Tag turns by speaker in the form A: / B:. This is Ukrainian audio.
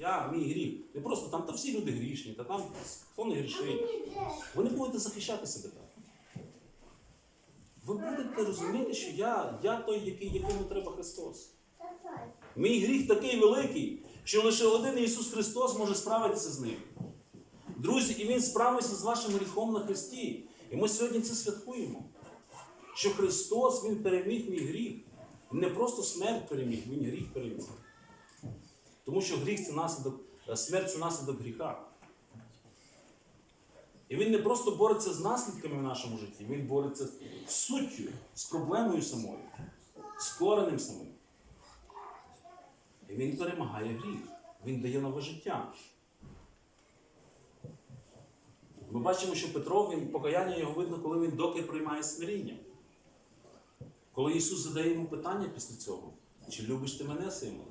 A: Я, мій гріх. Не просто там, та всі люди грішні, та там хто не грішить. Ви не будете захищати себе так. Ви будете розуміти, що я, я той, який, якому треба Христос. Мій гріх такий великий, що лише один Ісус Христос може справитися з ним. Друзі, і Він справився з вашим гріхом на Христі. І ми сьогодні це святкуємо. Що Христос Він переміг мій гріх. Не просто смерть переміг, Він гріх переміг. Тому що гріх це наслідок, е, смерть це наслідок гріха. І він не просто бореться з наслідками в нашому житті, він бореться з суттю, з проблемою самою, з коренем самим. І він перемагає гріх. Він дає нове життя. Ми бачимо, що Петро, він, покаяння його видно, коли він доки приймає смиріння. Коли Ісус задає йому питання після цього, чи любиш ти мене, Симон?